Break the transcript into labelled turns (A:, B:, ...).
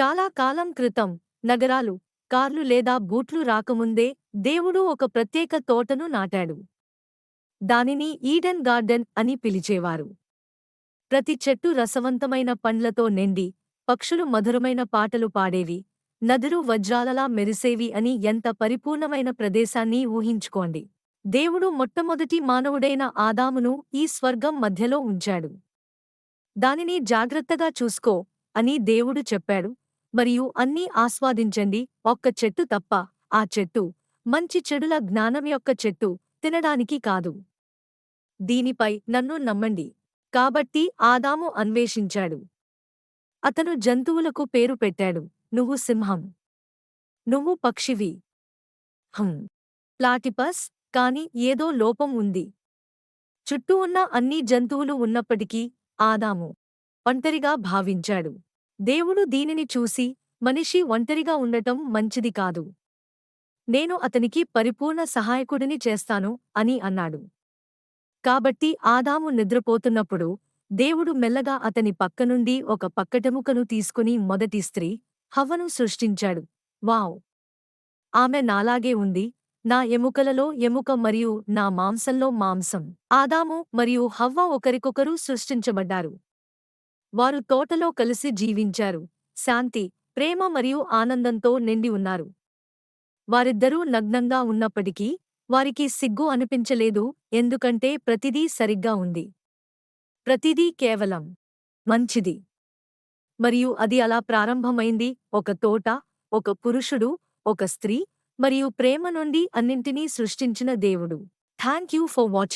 A: చాలా కాలం క్రితం నగరాలు కార్లు లేదా బూట్లు రాకముందే దేవుడు ఒక ప్రత్యేక తోటను నాటాడు. దానిని ఈడెన్ గార్డెన్ అని పిలిచేవారు. ప్రతి చెట్టు రసవంతమైన పండ్లతో నిండి పక్షులు మధురమైన పాటలు పాడేవి నదులు వజ్రాలలా మెరిసేవి అని ఎంత పరిపూర్ణమైన ప్రదేశాన్ని ఊహించుకోండి. దేవుడు మొట్టమొదటి మానవుడైన ఆదామును ఈ స్వర్గం మధ్యలో ఉంచాడు. దానిని జాగ్రత్తగా చూసుకో అని దేవుడు చెప్పాడు. మరియు అన్నీ ఆస్వాదించండి. ఒక్క చెట్టు తప్ప ఆ చెట్టు మంచి చెడుల జ్ఞానం యొక్క చెట్టు తినడానికి కాదు. దీనిపై నన్ను నమ్మండి. కాబట్టి ఆదాము అన్వేషించాడు. అతను జంతువులకు పేరు పెట్టాడు. నువ్వు సింహం. నువ్వు పక్షివి. హం ప్లాటిపస్ కాని ఏదో లోపం ఉంది. చుట్టూ ఉన్న అన్ని జంతువులు ఉన్నప్పటికీ ఆదాము ఒంటరిగా భావించాడు. దేవుడు దీనిని చూసి మనిషి ఒంటరిగా ఉండటం మంచిది కాదు. నేను అతనికి పరిపూర్ణ సహాయకుడిని చేస్తాను అని అన్నాడు. కాబట్టి ఆదాము నిద్రపోతున్నప్పుడు దేవుడు మెల్లగా అతని పక్కనుండి ఒక పక్కటెముకను తీసుకుని మొదటి స్త్రీ హవ్వను సృష్టించాడు. వావ్! ఆమె నాలాగే ఉంది. నా ఎముకలలో ఎముక మరియు నా మాంసంలో మాంసం. ఆదాము మరియు హవ్వ ఒకరికొకరు సృష్టించబడ్డారు. వారు తోటలో కలిసి జీవించారు. శాంతి ప్రేమ మరియు ఆనందంతో నిండి ఉన్నారు. వారిద్దరూ నగ్నంగా ఉన్నప్పటికీ వారికి సిగ్గు అనిపించలేదు ఎందుకంటే ప్రతిదీ సరిగ్గా ఉంది. ప్రతిదీ కేవలం మంచిది. మరియు అది అలా ప్రారంభమైంది. ఒక తోట ఒక పురుషుడు ఒక స్త్రీ మరియు ప్రేమ నుండి అన్నింటినీ సృష్టించిన దేవుడు. Thank you for watching.